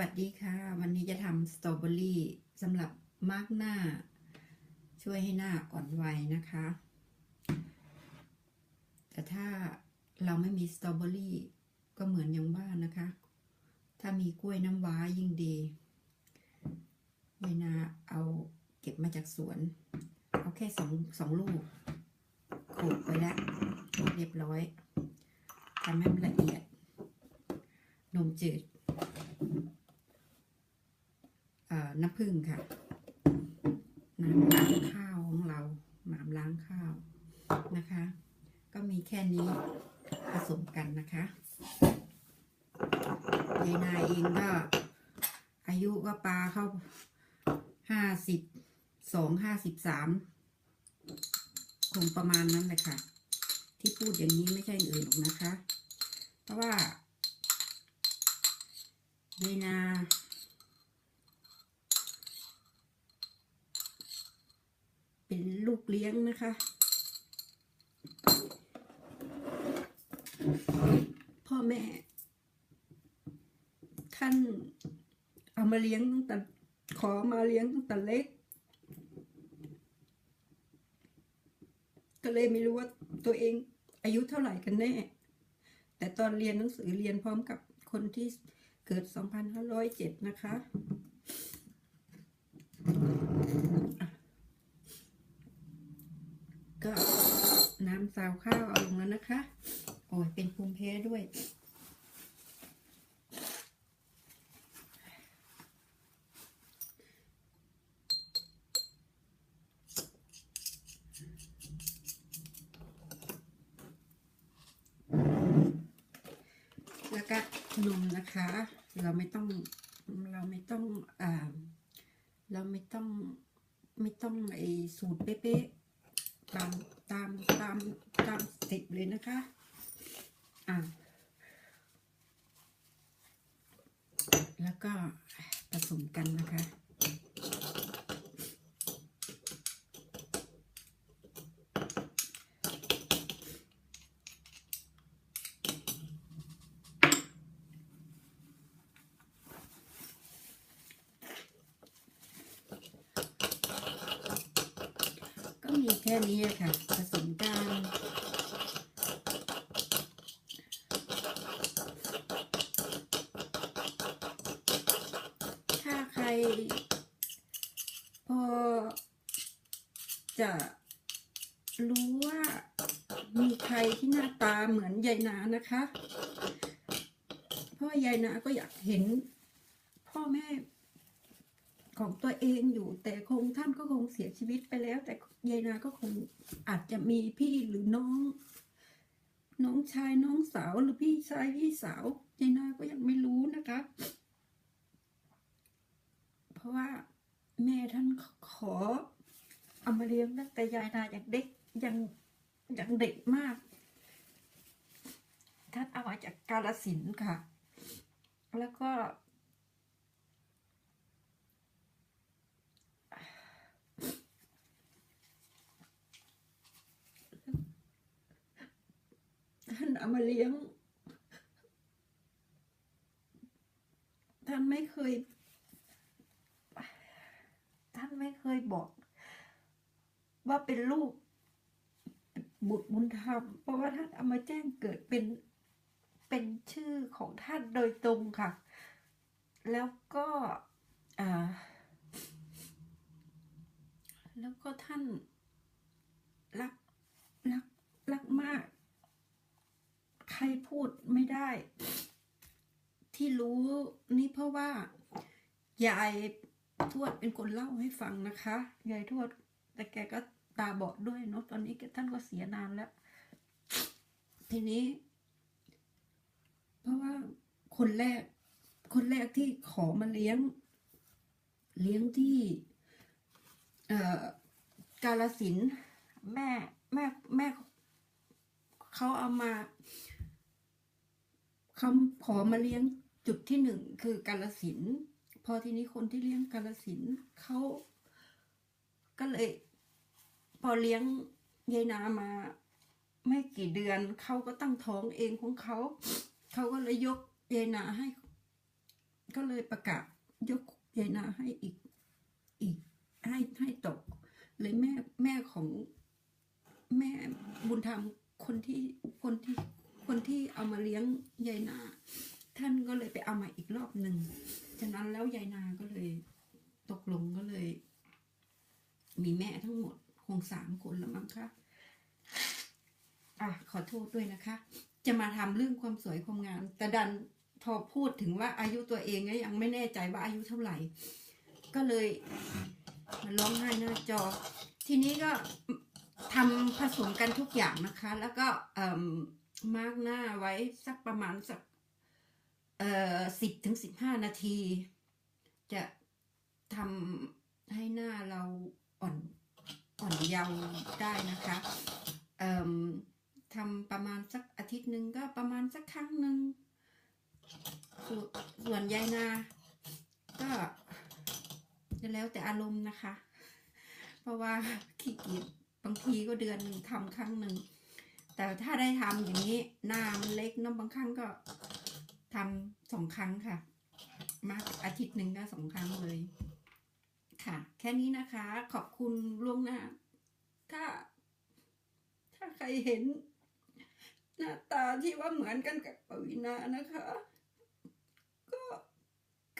วัสดีค่ะ วันนี้จะทำสตรอเบอรี่สำหรับมาร์กหน้า ช่วยให้หน้าอ่อนวัยนะคะ แต่ถ้าเราไม่มีสตรอเบอรี่ก็เหมือนอย่างบ้านนะคะ ถ้ามีกล้วยน้ำว้ายิ่งดีเวนาเอาเก็บมาจากสวน เอาแค่สองสองลูกขูดไปแล้วเรียบร้อยทำให้มันละเอียดนมจืด เอ่อ น้ำผึ้งค่ะ น้ำล้างข้าวของเราน้ำล้างข้าวนะคะ ก็มีแค่นี้ผสมกันนะคะยายนายเองก็ อายุก็ปลาเข้าห้าสิบสองห้าสิบสามคงประมาณนั้นแหละค่ะ ที่พูดอย่างนี้ไม่ใช่อื่นหรอกนะคะ เพราะว่ายายนา เป็นลูกเลี้ยงนะคะ พ่อแม่ ท่านเอามาเลี้ยงตั้งแต่ขอมาเลี้ยงตั้งแต่เล็ก ก็เลยไม่รู้ว่าตัวเองอายุเท่าไหร่กันแน่ แต่ตอนเรียนหนังสือเรียนพร้อมกับคนที่เกิด 2507 นะคะ ก็น้ำซาวข้าวเอาลงแล้วนะคะ โอ้ยเป็นภูมิแพ้ด้วย แล้วก็นมนะคะ เราไม่ต้องเราไม่ต้องอ่าเราไม่ต้องไม่ต้องไอสูตรเป๊ะๆ ตามตามตามตามสเต็ปเลยนะคะ อ่าแล้วก็ผสมกันนะคะ ก็มีแค่นี้ค่ะ ผสมกันถ้าใคร พอจะรู้ว่ามีใครที่หน้าตาเหมือนยายนานะคะ เพราะว่ายายนาก็อยากเห็นพ่อแม่ ของตัวเองอยู่ แต่คงท่านก็คงเสียชีวิตไปแล้ว แต่ยายนาก็คงอาจจะมีพี่หรือน้อง น้องชายน้องสาวหรือพี่ชายพี่สาวยายนาก็ยังไม่รู้นะคะ เพราะว่าแม่ท่านขอเอามาเลี้ยงตั้งแต่ยายนายังเด็กยังยังเด็กมาก ท่านเอามาจากกาลสินค่ะ แล้วก็ ท่านเอา มาเลี้ยง ท่านไม่เคย ท่านไม่เคยบอก ว่าเป็นลูก บุตรบุญธรรม เพราะว่าท่านเอามาแจ้งเกิดเป็นเป็นชื่อของท่านโดยตรงค่ะ แล้วก็อ่าแล้วก็ท่านรัก รัก รักมาก ใคร พูดไม่ได้ ที่รู้นี่เพราะว่ายายทวดเป็นคนเล่าให้ฟังนะคะยายทวด แต่แกก็ตาบอดด้วยเนาะตอนนี้ท่านก็เสียนานแล้ว ทีนี้ เพราะว่าคนแรก คนแรกที่ขอมาเลี้ยง เลี้ยงที่กาลสินแม่แม่แม่เขาเอามา เขาขอมาเลี้ยงจุดที่หนึ่งคือกาลสินพอทีนี้คนที่เลี้ยงกาลสินเขาก็เลย พอเลี้ยงยายนามา ไม่กี่เดือนเขาก็ตั้งท้องเองของเขาเขาก็เลยยกยายนาให้ ก็เลยประกาศยกยายนาให้อีกอีกให้ให้ตก เลยแม่แม่ของแม่บุญธรรมคนที่คนที่ คนที่เอามาเลี้ยงยายนา ท่านก็เลยไปเอามาอีกรอบหนึ่งฉะนั้นแล้วยายนาก็เลย ตกลงก็เลย มีแม่ทั้งหมดคงสามคนแล้วมั้งคะอะขอโทษด้วยนะคะ จะมาทำเรื่องความสวยความงามแต่ดันพอพูดถึงว่าอายุตัวเองก็ยังไม่แน่ใจว่าอายุเท่าไหร่ ก็เลยมาร้องไห้หน้าจอ ทีนี้ก็ทำผสมกันทุกอย่างนะคะ แล้วก็เอ่ มาร์กหน้าไว้สักประมาณสักเอ่อสิบถึงสิบห้านาที จะทำให้หน้าเราอ่อนอ่อนเยาว์ได้นะคะเอ่มทำประมาณสักอาทิตย์หนึ่งก็ประมาณสักครั้งหนึ่งส่วนส่วนยายนา ก็จะแล้วแต่อารมณ์นะคะ เพราะว่าขี้เกียจบางทีก็เดือนหนึ่งทำครั้งหนึ่ง แต่ถ้าได้ทำอย่างนี้หน้ามันเล็กเนอะบางครั้งก็ทำสองครั้งค่ะ มาอาทิตย์หนึ่งก็สองครั้งเลย ค่ะ แค่นี้นะคะ ขอบคุณล่วงหน้า ถ้า ถ้าใครเห็น หน้าตาที่ว่าเหมือนกันกับปวีนานะคะ ก็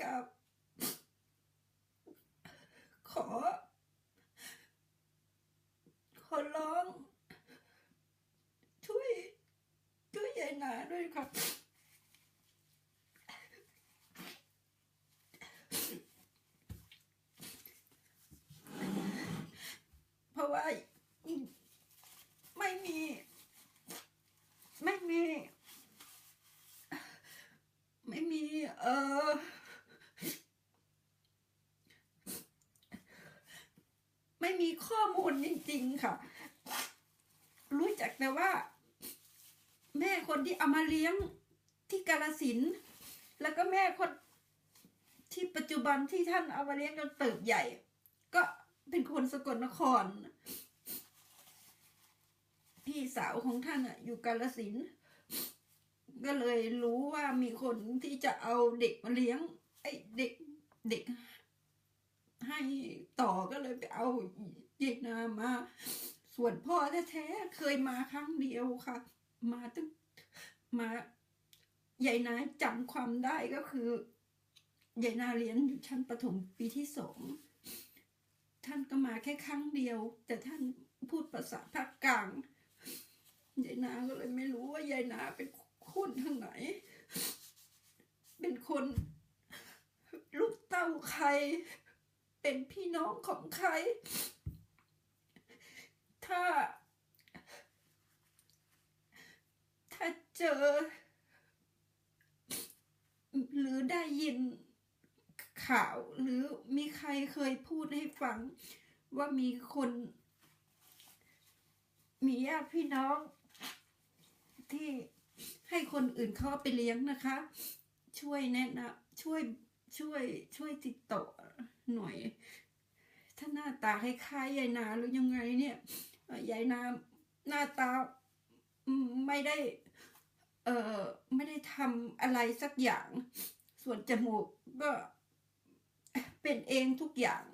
กับ ขอ ขอร้อง ช่วย ช่วยยาย นาด้วยค่ะเพราะว่าไม่มี ไม่มี ไม่มี เออไม่มีข้อมูลจริง ๆ ค่ะ รู้จักแต่ว่า แม่คนที่เอามาเลี้ยงที่กาลสิน แล้วก็แม่คนที่ปัจจุบันที่ท่านเอามาเลี้ยงจนเติบใหญ่ ก็เป็นคนสกลนคร พี่สาวของท่านอะอยู่กาลสิน ก็เลยรู้ว่ามีคนที่จะเอาเด็กมาเลี้ยง ไอ้เด็กเด็ก ให้ต่อก็เลยไปเอาเด็กนามา ส่วนพ่อแท้ๆเคยมาครั้งเดียวค่ะ มาตั้งมายายนาจำความได้ก็คือยายนาเรียนอยู่ชั้นประถมปีที่สองท่านก็มาแค่ครั้งเดียว แต่ท่านพูดภาษาภาคกลางยายนาก็เลยไม่รู้ว่ายายนาเป็นคนทางไหน เป็นคน ลูกเต้าใคร เป็นพี่น้องของใคร ถ้า ถ้าเจอ หรือได้ยินข่าว หรือมีใครเคยพูดให้ฟัง ว่ามีคน มีญาติพี่น้อง ที่ให้คนอื่นเขาไปเลี้ยงนะคะ ช่วยแนะนำช่วยช่วยช่วยติดต่อหน่อย ถ้าหน้าตาคล้ายๆยายนาหรือยังไงเนี่ยยายนาหน้าตาไม่ได้ เออไม่ได้ทำอะไรสักอย่าง ส่วนจมูกก็เป็นเองทุกอย่าง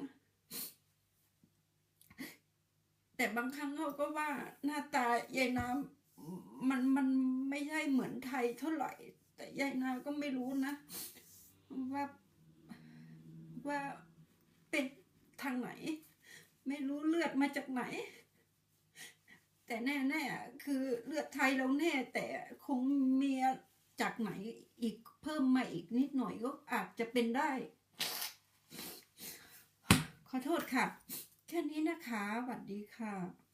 แต่บางครั้งเขาก็ว่าหน้าตายายนามันมันไม่ใช่เหมือนไทยเท่าไหร่ แต่ยายนาก็ไม่รู้นะ ว่าว่าเป็นทางไหน ไม่รู้เลือดมาจากไหน แต่แน่ๆคือเลือดไทยเราแน่แต่คงมีจากไหนอีกเพิ่มมาอีกนิดหน่อยก็อาจจะเป็นได้ ขอโทษค่ะ แค่นี้นะคะสวัสดีค่ะ